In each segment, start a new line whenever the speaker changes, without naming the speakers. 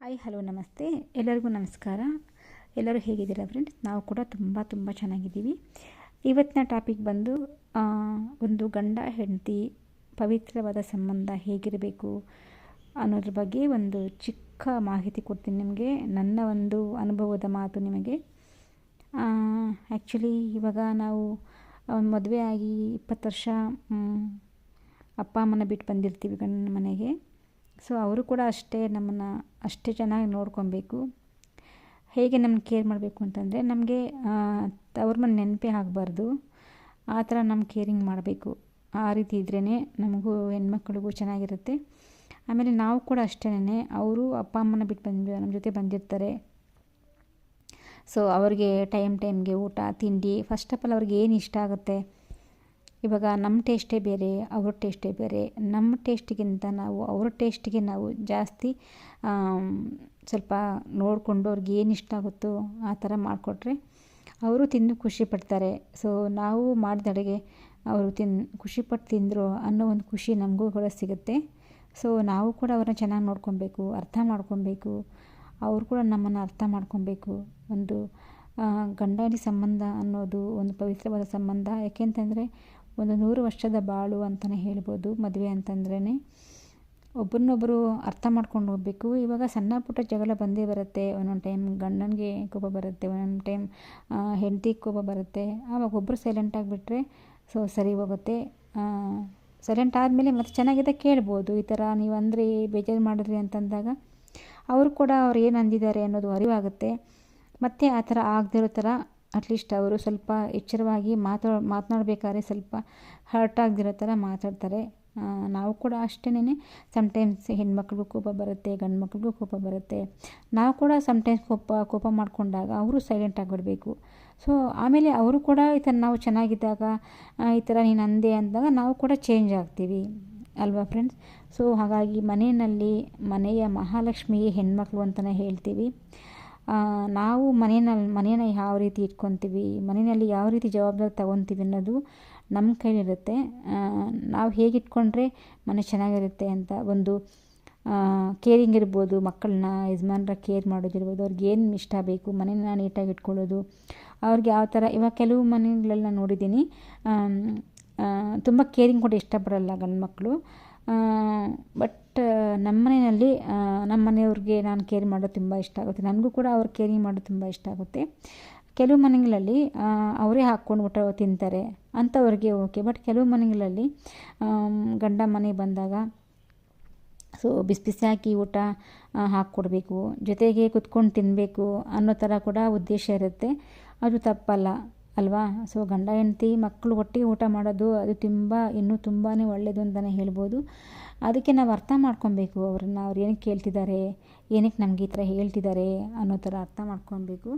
Hi, hello, ನಮಸ್ತೆ. ಎಲ್ಲರಿಗೂ ನಮಸ್ಕಾರ. ಎಲ್ಲರೂ ಹೇಗಿದ್ದೀರಾ ಫ್ರೆಂಡ್ಸ್ ನಾವು ಕೂಡ ತುಂಬ ತುಂಬ ಚೆನ್ನಾಗಿದ್ದೀವಿ. ಇವತ್ತಿನ ಟಾಪಿಕ್ ಬಂದು ಒಂದು ಗಂಡ, ಹೆಂಡತಿ, ಪವಿತ್ರವಾದ ಸಂಬಂಧ ಹೇಗಿರಬೇಕು ಅನ್ನೋದ್ರ ಬಗ್ಗೆ ಒಂದು ಚಿಕ್ಕ ಮಾಹಿತಿ ಕೊಡ್ತೀನಿ ನಿಮಗೆ. ನನ್ನ ಒಂದು ಅನುಭವದ ಮಾತು ನಿಮಗೆ. ಆ್ಯಕ್ಚುಲಿ ಇವಾಗ ನಾವು ಮದುವೆ ಆಗಿ ಇಪ್ಪತ್ತು ವರ್ಷ ಅಪ್ಪ, ಅಮ್ಮನ ಬಿಟ್ಟು ಬಂದಿರ್ತೀವಿ ಗಂಡನ ಮನೆಗೆ. ಸೊ ಅವರು ಕೂಡ ಅಷ್ಟೇ ನಮ್ಮನ್ನು ಅಷ್ಟೇ ಚೆನ್ನಾಗಿ ನೋಡ್ಕೊಬೇಕು. ಹೇಗೆ ನಮ್ಮನ್ನು ಕೇರ್ ಮಾಡಬೇಕು ಅಂತಂದರೆ, ನಮಗೆ ಅವ್ರ ಮನೆ ನೆನಪೇ ಆಗಬಾರ್ದು. ಆ ಥರ ನಮ್ಮ ಕೇರಿಂಗ್ ಮಾಡಬೇಕು. ಆ ರೀತಿ ಇದ್ರೇ ನಮಗೂ ಹೆಣ್ಮಕ್ಳಿಗೂ ಚೆನ್ನಾಗಿರುತ್ತೆ. ಆಮೇಲೆ ನಾವು ಕೂಡ ಅಷ್ಟೇನೆ ಅವರು ಅಪ್ಪ, ಅಮ್ಮನ ಬಿಟ್ಟು ಬಂದು, ನಮ್ಮ ಜೊತೆ ಬಂದಿರ್ತಾರೆ. ಸೊ ಅವ್ರಿಗೆ ಟೈಮ್ ಟೈಮ್ಗೆ ಊಟ, ತಿಂಡಿ ಫಸ್ಟ್ ಆಫ್ ಆಲ್ ಅವ್ರಿಗೆ ಏನು ಇಷ್ಟ ಆಗುತ್ತೆ? ಇವಾಗ ನಮ್ಮ ಟೇಸ್ಟೇ ಬೇರೆ, ಅವ್ರ ಟೇಸ್ಟೇ ಬೇರೆ. ನಮ್ಮ ಟೇಸ್ಟಿಗಿಂತ ನಾವು, ಅವ್ರ ಟೇಸ್ಟಿಗೆ ನಾವು ಜಾಸ್ತಿ ಸ್ವಲ್ಪ ನೋಡಿಕೊಂಡು ಅವ್ರಿಗೆ ಏನು ಇಷ್ಟ ಆಗುತ್ತೋ ಆ ಥರ ಮಾಡಿಕೊಟ್ರೆ ಅವರು ತಿಂದು ಖುಷಿ ಪಡ್ತಾರೆ. ಸೊ ನಾವು ಮಾಡಿದ ಅಡುಗೆ ಅವರು ತಿನ್ ಖುಷಿಪಟ್ಟು ತಿಂದರು ಅನ್ನೋ ಒಂದು ಖುಷಿ ನಮಗೂ ಕೂಡ ಸಿಗುತ್ತೆ. ಸೊ ನಾವು ಕೂಡ ಅವ್ರನ್ನ ಚೆನ್ನಾಗಿ ನೋಡ್ಕೊಬೇಕು, ಅರ್ಥ ಮಾಡ್ಕೊಬೇಕು, ಅವರು ಕೂಡ ನಮ್ಮನ್ನು ಅರ್ಥ ಮಾಡ್ಕೊಬೇಕು. ಒಂದು ಗಂಡ ಸಂಬಂಧ ಅನ್ನೋದು, ಒಂದು ಪವಿತ್ರವಾದ ಸಂಬಂಧ. ಯಾಕೆಂತಂದರೆ ಒಂದು ನೂರು ವರ್ಷದ ಬಾಳು ಅಂತಲೇ ಹೇಳ್ಬೋದು, ಮದುವೆ ಅಂತಂದ್ರೇ ಒಬ್ಬರನ್ನೊಬ್ಬರು ಅರ್ಥ ಮಾಡ್ಕೊಂಡು ಹೋಗಬೇಕು. ಇವಾಗ ಸಣ್ಣ ಪುಟ್ಟ ಜಗಳ ಬಂದೇ ಬರುತ್ತೆ. ಒಂದೊಂದು ಟೈಮ್ ಗಂಡನಿಗೆ ಕೋಪ ಬರುತ್ತೆ, ಒಂದೊಂದು ಟೈಮ್ ಹೆಂಡತಿಗೆ ಕೋಪ ಬರುತ್ತೆ. ಆವಾಗ ಒಬ್ಬರು ಸೈಲೆಂಟ್ ಆಗಿಬಿಟ್ರೆ ಸೊ ಸರಿ ಹೋಗುತ್ತೆ. ಸೈಲೆಂಟ್ ಆದಮೇಲೆ ಮತ್ತೆ ಚೆನ್ನಾಗಿದೆ ಕೇಳ್ಬೋದು. ಈ ಥರ ನೀವು ಅಂದರೆ ಬೇಜಾರು ಮಾಡಿದ್ರಿ ಅಂತಂದಾಗ ಅವರು ಕೂಡ ಅವ್ರು ಏನು ಅಂದಿದ್ದಾರೆ ಅನ್ನೋದು ಅರಿವಾಗುತ್ತೆ. ಮತ್ತು ಆ ಥರ ಆಗದಿರೋ ಥರ ಅಟ್ಲೀಸ್ಟ್ ಅವರು ಸ್ವಲ್ಪ ಎಚ್ಚರವಾಗಿ ಮಾತಾ ಮಾತನಾಡ್ಬೇಕಾದ್ರೆ ಸ್ವಲ್ಪ ಹರ್ಟ್ ಆಗದಿರೋ ಥರ ಮಾತಾಡ್ತಾರೆ. ನಾವು ಕೂಡ ಅಷ್ಟೇನೆ ಸಮ್ಟೈಮ್ಸ್ ಹೆಣ್ಮಕ್ಳಿಗೂ ಕೋಪ ಬರುತ್ತೆ ಗಂಡು ಮಕ್ಳಿಗೂ ಕೋಪ ಬರುತ್ತೆ. ನಾವು ಕೂಡ ಸಮಟೈಮ್ಸ್ ಕೋಪ ಕೋಪ ಮಾಡಿಕೊಂಡಾಗ ಅವರು ಸೈಲೆಂಟ್ ಆಗಿಬಿಡಬೇಕು. ಸೊ ಆಮೇಲೆ ಅವರು ಕೂಡ ಈ ಥರ ನಾವು ಚೆನ್ನಾಗಿದ್ದಾಗ ಈ ಥರ ನೀನು ಅಂದೆ ಅಂದಾಗ ನಾವು ಕೂಡ ಚೇಂಜ್ ಆಗ್ತೀವಿ. ಅಲ್ವಾ ಫ್ರೆಂಡ್ಸ್ ಸೊ ಹಾಗಾಗಿ ಮನೆಯಲ್ಲಿ ಮನೆಯ ಮಹಾಲಕ್ಷ್ಮಿಯೇ ಹೆಣ್ಮಕ್ಳು ಅಂತಲೇ ಹೇಳ್ತೀವಿ. ನಾವು ಮನೆಯಲ್ಲಿ ಮನೇನ ಯಾವ ರೀತಿ ಇಟ್ಕೊತೀವಿ, ಮನೆಯಲ್ಲಿ ಯಾವ ರೀತಿ ಜವಾಬ್ದಾರಿ ತಗೊತೀವಿ ಅನ್ನೋದು ನಮ್ಮ ಕೈಲಿರುತ್ತೆ. ನಾವು ಹೇಗೆ ಇಟ್ಕೊಂಡ್ರೆ ಮನೆ ಚೆನ್ನಾಗಿರುತ್ತೆ ಅಂತ ಒಂದು ಕೇರಿಂಗ್ ಇರ್ಬೋದು, ಮಕ್ಕಳನ್ನ, ಯಜಮಾನ್ರ ಕೇರ್ ಮಾಡೋದಿರ್ಬೋದು, ಅವ್ರಿಗೆ ಏನು ಇಷ್ಟ ಬೇಕು ಮನೇನ ನೀಟಾಗಿ ಇಟ್ಕೊಳ್ಳೋದು, ಅವ್ರಿಗೆ ಯಾವ ಥರ, ಇವಾಗ ಕೆಲವು ಮನೆಗಳೆಲ್ಲ ನೋಡಿದ್ದೀನಿ. ತುಂಬ ಕೇರಿಂಗ್ ಕೂಡ ಇಷ್ಟಪಡಲ್ಲ ಗಂಡು ಮಕ್ಕಳು ಬಟ್ ನಮ್ಮ ಮನೆಯಲ್ಲಿ ನಮ್ಮ ಮನೆಯವ್ರಿಗೆ ನಾನು ಕೇರ್ ಮಾಡೋದು ತುಂಬ ಇಷ್ಟ ಆಗುತ್ತೆ. ನನಗೂ ಕೂಡ ಅವ್ರು ಕೇರಿ ಮಾಡೋದು ತುಂಬ ಇಷ್ಟ ಆಗುತ್ತೆ. ಕೆಲವು ಮನೆಗಳಲ್ಲಿ ಅವರೇ ಹಾಕ್ಕೊಂಡು ಊಟ ತಿಂತಾರೆ. ಅಂಥವ್ರಿಗೆ ಓಕೆ ಬಟ್ ಕೆಲವು ಮನೆಗಳಲ್ಲಿ ಗಂಡ ಮನೆಗೆ ಬಂದಾಗ ಸೊ ಬಿಸಿ ಬಿಸಿ ಹಾಕಿ ಊಟ ಹಾಕ್ಕೊಡ್ಬೇಕು. ಜೊತೆಗೆ ಕುತ್ಕೊಂಡು ತಿನ್ನಬೇಕು ಅನ್ನೋ ಥರ ಕೂಡ ಉದ್ದೇಶ ಇರುತ್ತೆ. ಅದು ತಪ್ಪಲ್ಲ. ಅಲ್ವಾ? ಸೊ ಗಂಡ, ಹೆಂಡತಿ ಮಕ್ಕಳು ಒಟ್ಟಿಗೆ ಊಟ ಮಾಡೋದು ಅದು ತುಂಬ, ಇನ್ನೂ ತುಂಬಾ ಒಳ್ಳೆಯದು ಅಂತಲೇ ಹೇಳ್ಬೋದು. ಅದಕ್ಕೆ ನಾವು ಅರ್ಥ ಮಾಡ್ಕೊಬೇಕು ಅವ್ರನ್ನ, ಅವ್ರು ಏನಕ್ಕೆ ಕೇಳ್ತಿದ್ದಾರೆ ಏನಕ್ಕೆ ನಮಗೆ ಈ ಥರ ಹೇಳ್ತಿದ್ದಾರೆ ಅನ್ನೋ ಥರ ಅರ್ಥ ಮಾಡ್ಕೊಬೇಕು.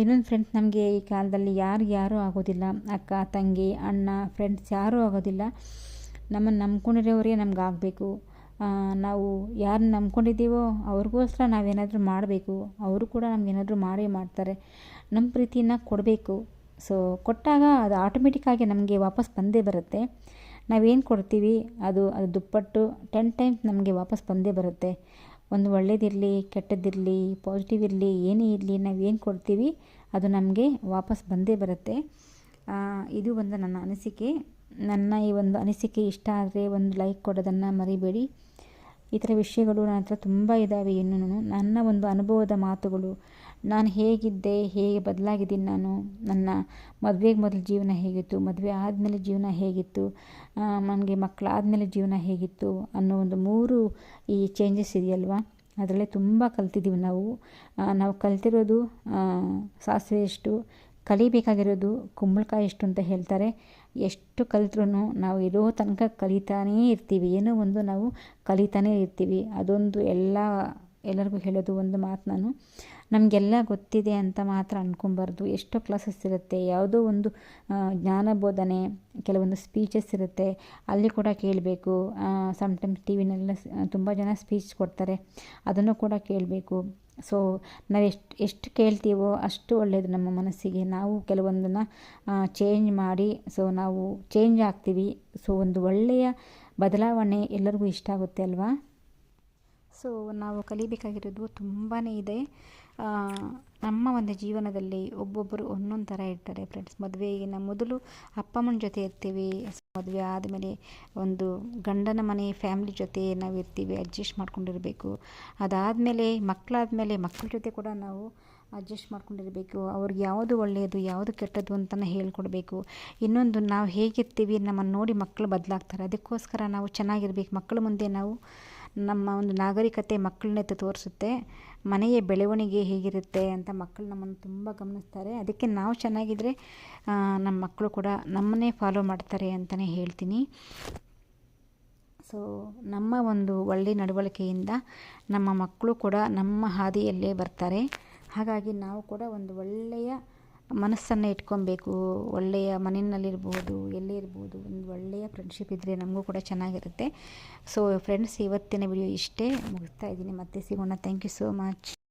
ಇನ್ನೊಂದು ಫ್ರೆಂಡ್ಸ್ ನಮಗೆ ಈ ಕಾಲದಲ್ಲಿ ಯಾರು ಯಾರೂ ಆಗೋದಿಲ್ಲ. ಅಕ್ಕ, ತಂಗಿ, ಅಣ್ಣ ಫ್ರೆಂಡ್ಸ್ ಯಾರೂ ಆಗೋದಿಲ್ಲ. ನಮ್ಮನ್ನು ನಂಬ್ಕೊಂಡಿರೋರೇ ನಮ್ಗೆ ಆಗಬೇಕು. ನಾವು ಯಾರನ್ನ ನಂಬ್ಕೊಂಡಿದ್ದೀವೋ ಅವ್ರಿಗೋಸ್ಕರ ನಾವೇನಾದರೂ ಮಾಡಬೇಕು. ಅವರು ಕೂಡ ನಮಗೇನಾದರೂ ಮಾಡೇ ಮಾಡ್ತಾರೆ. ನಮ್ಮ ಪ್ರೀತಿನ ಕೊಡಬೇಕು. ಸೊ ಕೊಟ್ಟಾಗ ಅದು ಆಟೋಮೆಟಿಕ್ಕಾಗಿ ನಮಗೆ ವಾಪಸ್ ಬಂದೇ ಬರುತ್ತೆ. ನಾವೇನು ಕೊಡ್ತೀವಿ? ಅದು ಅದು ದುಪ್ಪಟ್ಟು ಟೆನ್ ಟೈಮ್ಸ್ ನಮಗೆ ವಾಪಸ್ ಬಂದೇ ಬರುತ್ತೆ. ಒಂದು ಒಳ್ಳೇದಿರಲಿ, ಕೆಟ್ಟದ್ದಿರಲಿ ಪಾಸಿಟಿವ್ ಇರಲಿ, ಏನೇ ಇರಲಿ ನಾವೇನು ಕೊಡ್ತೀವಿ? ಅದು ನಮಗೆ ವಾಪಸ್ ಬಂದೇ ಬರುತ್ತೆ. ಇದು ಒಂದು ನನ್ನ ಅನಿಸಿಕೆ. ನನ್ನ ಈ ಒಂದು ಅನಿಸಿಕೆ ಇಷ್ಟ ಆದರೆ ಒಂದು ಲೈಕ್ ಕೊಡೋದನ್ನು ಮರಿಬೇಡಿ. ಈ ಥರ ವಿಷಯಗಳು ನನ್ನ ಹತ್ರ ತುಂಬ ಇದ್ದಾವೆ ಇನ್ನೂ ನನ್ನ ಒಂದು ಅನುಭವದ ಮಾತುಗಳು. ನಾನು ಹೇಗಿದ್ದೆ, ಹೇಗೆ ಬದಲಾಗಿದ್ದೀನಿ ನಾನು, ನನ್ನ ಮದುವೆಗೆ ಮೊದಲು ಜೀವನ ಹೇಗಿತ್ತು, ಮದುವೆ ಆದಮೇಲೆ ಜೀವನ ಹೇಗಿತ್ತು ನನಗೆ ಮಕ್ಕಳಾದಮೇಲೆ ಜೀವನ ಹೇಗಿತ್ತು ಅನ್ನೋ ಒಂದು ಮೂರು ಈ ಚೇಂಜಸ್ ಇದೆಯಲ್ವಾ? ಅದರಲ್ಲೇ ತುಂಬ ಕಲ್ತಿದ್ದೀವಿ ನಾವು. ನಾವು ಕಲ್ತಿರೋದು ಸಾಸಿವೆ ಎಷ್ಟು ಕಲಿಬೇಕಾಗಿರೋದು ಕುಂಬಳಕಾಯಿ ಎಷ್ಟು ಅಂತ ಹೇಳ್ತಾರೆ. ಎಷ್ಟು ಕಲಿತ್ರೂ ನಾವು ಇರೋ ತನಕ ಕಲಿತಾನೇ ಇರ್ತೀವಿ. ಏನೋ ಒಂದು ನಾವು ಕಲಿತಾನೇ ಇರ್ತೀವಿ. ಅದೊಂದು ಎಲ್ಲ, ಎಲ್ಲರಿಗೂ ಹೇಳೋದು ಒಂದು ಮಾತು ನಾನು. ನಮಗೆಲ್ಲ ಗೊತ್ತಿದೆ ಅಂತ ಮಾತ್ರ ಅಂದ್ಕೊಬಾರ್ದು ಎಷ್ಟೋ ಕ್ಲಾಸಸ್ ಇರುತ್ತೆ. ಯಾವುದೋ ಒಂದು ಜ್ಞಾನ ಬೋಧನೆ, ಕೆಲವೊಂದು ಸ್ಪೀಚಸ್ ಇರುತ್ತೆ. ಅಲ್ಲಿ ಕೂಡ ಕೇಳಬೇಕು. ಸಮ್ಟೈಮ್ಸ್ ಟಿ ವಿನೆಲ್ಲ ತುಂಬ ಜನ ಸ್ಪೀಚ್ ಕೊಡ್ತಾರೆ. ಅದನ್ನು ಕೂಡ ಕೇಳಬೇಕು. ಸೊ ನಾವು ಎಷ್ಟು ಎಷ್ಟು ಕೇಳ್ತೀವೋ ಅಷ್ಟು ಒಳ್ಳೆಯದು ನಮ್ಮ ಮನಸ್ಸಿಗೆ. ನಾವು ಕೆಲವೊಂದನ್ನು ಚೇಂಜ್ ಮಾಡಿ ಸೊ ನಾವು ಚೇಂಜ್ ಆಗ್ತೀವಿ. ಸೊ ಒಂದು ಒಳ್ಳೆಯ ಬದಲಾವಣೆ ಎಲ್ಲರಿಗೂ ಇಷ್ಟ ಆಗುತ್ತೆ ಅಲ್ವಾ? ಸೊ ನಾವು ಕಲಿಬೇಕಾಗಿರೋದು ತುಂಬಾ ಇದೆ. ನಮ್ಮ ಒಂದು ಜೀವನದಲ್ಲಿ ಒಬ್ಬೊಬ್ಬರು ಒಂದೊಂದು ಥರ ಇರ್ತಾರೆ ಫ್ರೆಂಡ್ಸ್ ಮದುವೆಗಿನ ಮೊದಲು ಅಪ್ಪ ಅಮ್ಮನ ಜೊತೆ ಇರ್ತೀವಿ, ಮದುವೆ ಆದಮೇಲೆ ಒಂದು ಗಂಡನ ಮನೆ ಫ್ಯಾಮ್ಲಿ ಜೊತೆ ನಾವು ಇರ್ತೀವಿ ಅಡ್ಜಸ್ಟ್ ಮಾಡ್ಕೊಂಡಿರಬೇಕು. ಅದಾದಮೇಲೆ ಮಕ್ಕಳಾದಮೇಲೆ ಮಕ್ಕಳ ಜೊತೆ ಕೂಡ ನಾವು ಅಡ್ಜಸ್ಟ್ ಮಾಡ್ಕೊಂಡಿರಬೇಕು. ಅವ್ರಿಗೆ ಯಾವುದು ಒಳ್ಳೆಯದು ಯಾವುದು ಕೆಟ್ಟದ್ದು ಅಂತಲೇ ಹೇಳ್ಕೊಡ್ಬೇಕು. ಇನ್ನೊಂದು ನಾವು ಹೇಗಿರ್ತೀವಿ ನಮ್ಮನ್ನು ನೋಡಿ ಮಕ್ಕಳು ಬದಲಾಗ್ತಾರೆ. ಅದಕ್ಕೋಸ್ಕರ ನಾವು ಚೆನ್ನಾಗಿರ್ಬೇಕು. ಮಕ್ಕಳ ಮುಂದೆ ನಾವು ನಮ್ಮ ಒಂದು ನಾಗರಿಕತೆ ಮಕ್ಕಳನ್ನೆತ್ತು ತೋರಿಸುತ್ತೆ. ಮನೆಯ ಬೆಳವಣಿಗೆ ಹೇಗಿರುತ್ತೆ ಅಂತ ಮಕ್ಕಳು ನಮ್ಮನ್ನು ತುಂಬ ಗಮನಿಸ್ತಾರೆ. ಅದಕ್ಕೆ ನಾವು ಚೆನ್ನಾಗಿದ್ದರೆ ನಮ್ಮ ಮಕ್ಕಳು ಕೂಡ ನಮ್ಮನ್ನೇ ಫಾಲೋ ಮಾಡ್ತಾರೆ ಅಂತಲೇ ಹೇಳ್ತೀನಿ. ಸೊ ನಮ್ಮ ಒಂದು ಒಳ್ಳೆಯ ನಡವಳಿಕೆಯಿಂದ ನಮ್ಮ ಮಕ್ಕಳು ಕೂಡ ನಮ್ಮ ಹಾದಿಯಲ್ಲೇ ಬರ್ತಾರೆ. ಹಾಗಾಗಿ ನಾವು ಕೂಡ ಒಂದು ಒಳ್ಳೆಯ ಮನಸ್ಸನ್ನು ಇಟ್ಕೊಬೇಕು, ಒಳ್ಳೆಯ ಮನೆಯಲ್ಲಿರ್ಬೋದು ಎಲ್ಲೇ ಇರ್ಬೋದು ಒಂದು ಒಳ್ಳೆಯ ಫ್ರೆಂಡ್ಶಿಪ್ ಇದ್ದರೆ ನಮಗೂ ಕೂಡ ಚೆನ್ನಾಗಿರುತ್ತೆ. ಸೊ ಫ್ರೆಂಡ್ಸ್ ಇವತ್ತಿನ ವಿಡಿಯೋ ಇಷ್ಟೇ ಮುಗಿಸ್ತಾ ಇದ್ದೀನಿ. ಮತ್ತೆ ಸಿಗೋಣ. Thank you so much